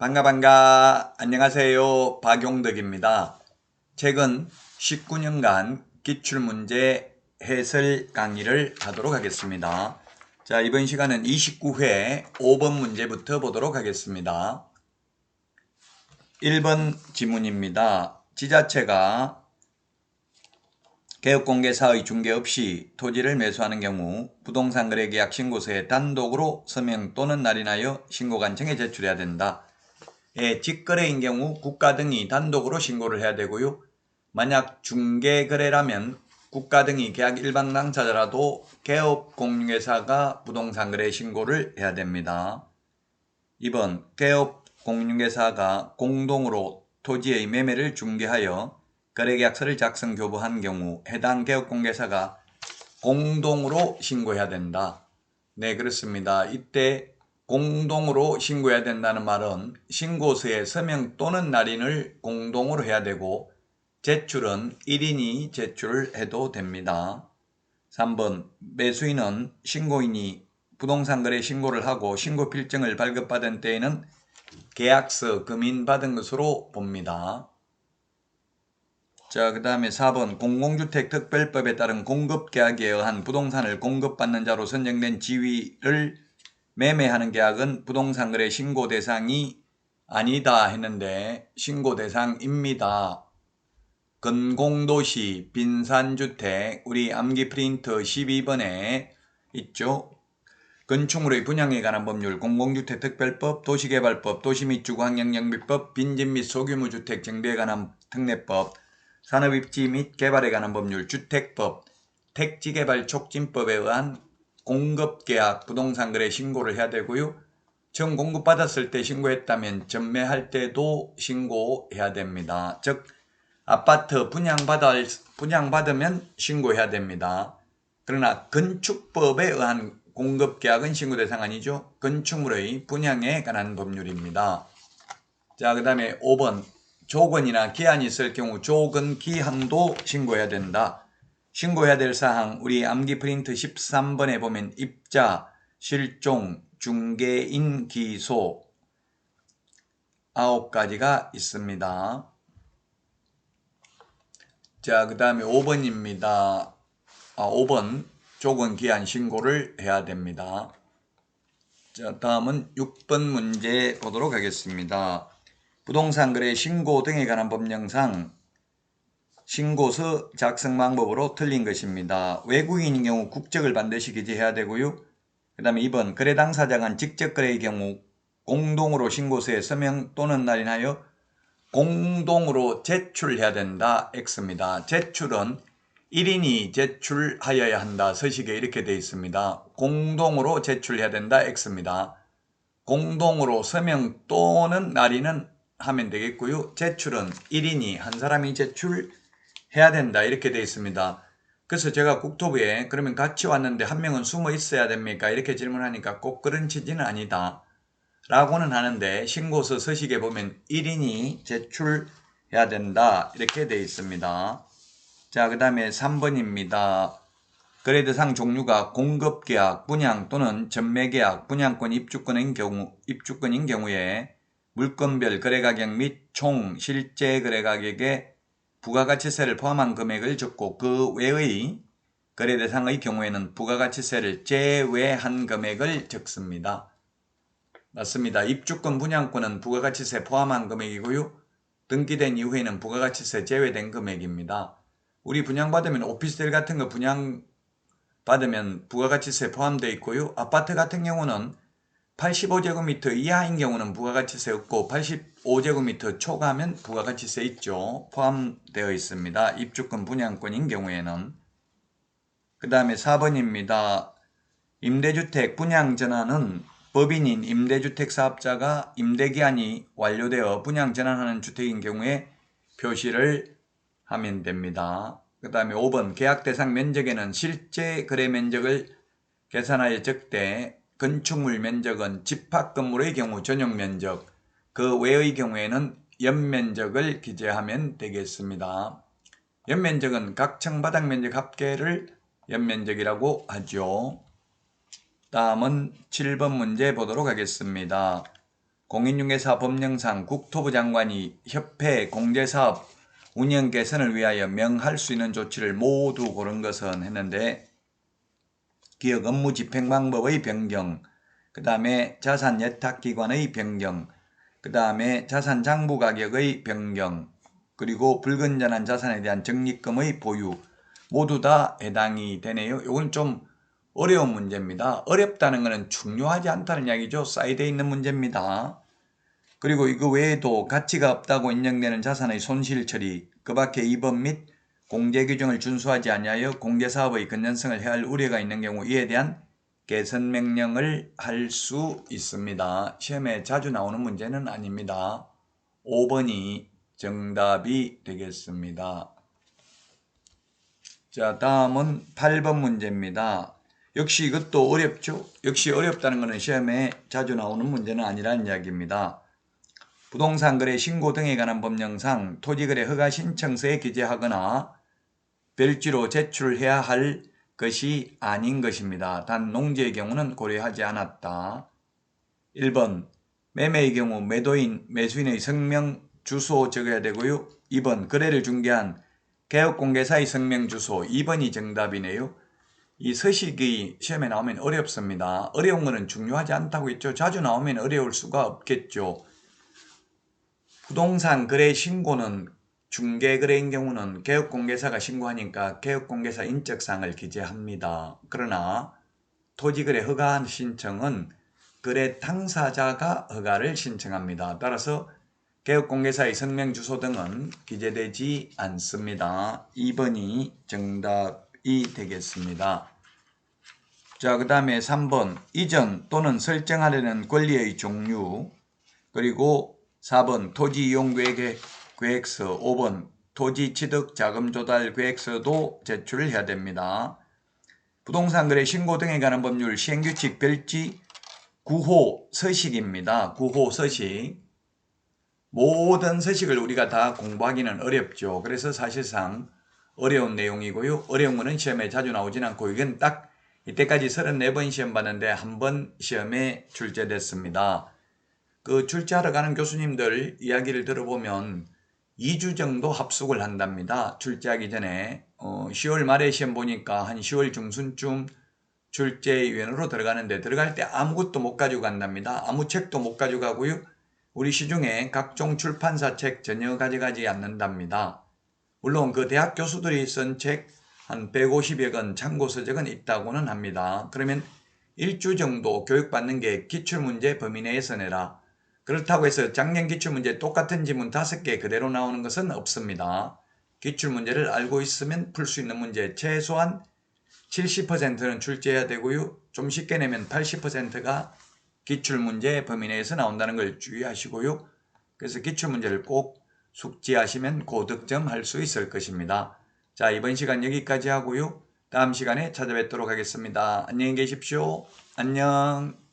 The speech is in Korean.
반가 반가 안녕하세요 박용덕입니다. 최근 19년간 기출문제 해설 강의를 하도록 하겠습니다. 자 이번 시간은 29회 5번 문제부터 보도록 하겠습니다. 1번 지문입니다. 지자체가 개업공개사의 중개 없이 토지를 매수하는 경우 부동산 거래 계약 신고서에 단독으로 서명 또는 날인하여 신고관청에 제출해야 된다. 예, 직거래인 경우 국가 등이 단독으로 신고를 해야 되고요. 만약 중개거래라면 국가 등이 계약 일반 당사자라도 개업 공유회사가 부동산 거래 신고를 해야 됩니다. 2번 개업 공유회사가 공동으로 토지의 매매를 중개하여 거래계약서를 작성 교부한 경우 해당 개업 공개사가 공동으로 신고해야 된다. 네, 그렇습니다. 이때 공동으로 신고해야 된다는 말은 신고서에 서명 또는 날인을 공동으로 해야 되고 제출은 1인이 제출해도 됩니다. 3번 매수인은 신고인이 부동산 거래 신고를 하고 신고 필증을 발급받은 때에는 계약서 금인받은 것으로 봅니다. 자, 그 다음에 4번 공공주택 특별법에 따른 공급계약에 의한 부동산을 공급받는 자로 선정된 지위를 매매하는 계약은 부동산 거래 신고 대상이 아니다 했는데 신고 대상입니다. 건공도시 빈산주택 우리 암기 프린트 12번에 있죠. 건축물의 분양에 관한 법률, 공공주택 특별법, 도시개발법, 도시 및 주거환경영비법, 빈집 및 소규모 주택 정비에 관한 특례법, 산업입지 및 개발에 관한 법률, 주택법, 택지개발 촉진법에 의한 공급계약 부동산 거래 신고를 해야 되고요. 처음 공급 받았을 때 신고했다면 전매할 때도 신고해야 됩니다. 즉 아파트 분양받을, 분양받으면 신고해야 됩니다. 그러나 건축법에 의한 공급계약은 신고 대상 아니죠. 건축물의 분양에 관한 법률입니다. 자, 그 다음에 5번 조건이나 기한이 있을 경우 조건 기한도 신고해야 된다. 신고해야 될 사항 우리 암기 프린트 13번에 보면 입자, 실종, 중개인 기소 9가지가 있습니다. 자, 그 다음에 5번입니다. 아, 5번 조건 기한 신고를 해야 됩니다. 자, 다음은 6번 문제 보도록 하겠습니다. 부동산 거래 신고 등에 관한 법령상 신고서 작성 방법으로 틀린 것입니다. 외국인인 경우 국적을 반드시 기재해야 되고요. 그 다음에 2번 거래 당사자 간 직접 거래의 경우 공동으로 신고서에 서명 또는 날인하여 공동으로 제출해야 된다. X입니다. 제출은 1인이 제출하여야 한다. 서식에 이렇게 되어 있습니다. 공동으로 제출해야 된다. X입니다. 공동으로 서명 또는 날인은 하면 되겠고요. 제출은 1인이 한 사람이 제출 해야 된다. 이렇게 되어 있습니다. 그래서 제가 국토부에 그러면 같이 왔는데 한 명은 숨어 있어야 됩니까? 이렇게 질문하니까 꼭 그런 취지는 아니다. 라고는 하는데 신고서 서식에 보면 1인이 제출해야 된다. 이렇게 되어 있습니다. 자, 그 다음에 3번입니다. 거래대상 종류가 공급계약, 분양 또는 전매계약, 분양권 입주권인 경우, 입주권인 경우에 물건별 거래가격 및 총 실제 거래가격에 부가가치세를 포함한 금액을 적고 그 외의 거래 대상의 경우에는 부가가치세를 제외한 금액을 적습니다. 맞습니다. 입주권 분양권은 부가가치세 포함한 금액이고요. 등기된 이후에는 부가가치세 제외된 금액입니다. 우리 분양받으면 오피스텔 같은 거 분양받으면 부가가치세 포함되어 있고요. 아파트 같은 경우는 85제곱미터 이하인 경우는 부가가치세 없고 85제곱미터 초과하면 부가가치세 있죠. 포함되어 있습니다. 입주권 분양권인 경우에는. 그 다음에 4번입니다. 임대주택 분양 전환은 법인인 임대주택 사업자가 임대기한이 완료되어 분양 전환하는 주택인 경우에 표시를 하면 됩니다. 그 다음에 5번 계약 대상 면적에는 실제 거래 면적을 계산하여 적대 건축물 면적은 집합 건물의 경우 전용 면적, 그 외의 경우에는 연면적을 기재하면 되겠습니다. 연면적은 각 청바닥 면적 합계를 연면적이라고 하죠. 다음은 7번 문제 보도록 하겠습니다. 공인중개사 법령상 국토부 장관이 협회 공제사업 운영 개선을 위하여 명할 수 있는 조치를 모두 고른 것은 했는데 기업 업무 집행 방법의 변경, 그 다음에 자산 예탁 기관의 변경, 그 다음에 자산 장부 가격의 변경, 그리고 불건전한 자산에 대한 적립금의 보유 모두 다 해당이 되네요. 이건 좀 어려운 문제입니다. 어렵다는 것은 중요하지 않다는 이야기죠. 사이드에 있는 문제입니다. 그리고 이거 외에도 가치가 없다고 인정되는 자산의 손실 처리, 그 밖에 입법 및 공제 규정을 준수하지 아니하여 공제 사업의 건전성을 해할 우려가 있는 경우 이에 대한 개선 명령을 할 수 있습니다. 시험에 자주 나오는 문제는 아닙니다. 5번이 정답이 되겠습니다. 자, 다음은 8번 문제입니다. 역시 이것도 어렵죠? 역시 어렵다는 것은 시험에 자주 나오는 문제는 아니라는 이야기입니다. 부동산 거래 신고 등에 관한 법령상 토지 거래 허가 신청서에 기재하거나 별지로 제출해야 할 것이 아닌 것입니다. 단 농지의 경우는 고려하지 않았다. 1번 매매의 경우 매도인, 매수인의 성명, 주소 적어야 되고요. 2번 거래를 중개한 개업공개사의 성명, 주소 2번이 정답이네요. 이 서식이 시험에 나오면 어렵습니다. 어려운 것은 중요하지 않다고 했죠. 자주 나오면 어려울 수가 없겠죠. 부동산 거래 신고는 중개거래인 경우는 개업공개사가 신고하니까 개업공개사 인적사항을 기재합니다. 그러나 토지거래 허가 신청은 거래 당사자가 허가를 신청합니다. 따라서 개업공개사의 성명 주소 등은 기재되지 않습니다. 2번이 정답이 되겠습니다. 자, 그 다음에 3번 이전 또는 설정하려는 권리의 종류 그리고 4번 토지 이용 계획, 계획서 5번 토지 취득 자금 조달 계획서도 제출해야 됩니다. 부동산 거래 신고 등에 관한 법률 시행규칙 별지 9호 서식입니다. 9호 서식 모든 서식을 우리가 다 공부하기는 어렵죠. 그래서 사실상 어려운 내용이고요. 어려운 거는 시험에 자주 나오진 않고 이건 딱 이때까지 34번 시험 봤는데 한 번 시험에 출제됐습니다. 그 출제하러 가는 교수님들 이야기를 들어보면 2주 정도 합숙을 한답니다. 출제하기 전에 어, 10월 말에 시험 보니까 한 10월 중순쯤 출제위원으로 들어가는데 들어갈 때 아무것도 못 가지고 간답니다. 아무 책도 못 가져가고요. 우리 시중에 각종 출판사 책 전혀 가져가지 않는답니다. 물론 그 대학 교수들이 쓴 책 한 150여 권 참고 서적은 있다고는 합니다. 그러면 일주 정도 교육받는 게 기출문제 범위 내에서 내라. 그렇다고 해서 작년 기출문제 똑같은 지문 5개 그대로 나오는 것은 없습니다. 기출문제를 알고 있으면 풀 수 있는 문제 최소한 70%는 출제해야 되고요. 좀 쉽게 내면 80%가 기출문제 범위 내에서 나온다는 걸 주의하시고요. 그래서 기출문제를 꼭 숙지하시면 고득점 할 수 있을 것입니다. 자, 이번 시간 여기까지 하고요. 다음 시간에 찾아뵙도록 하겠습니다. 안녕히 계십시오. 안녕.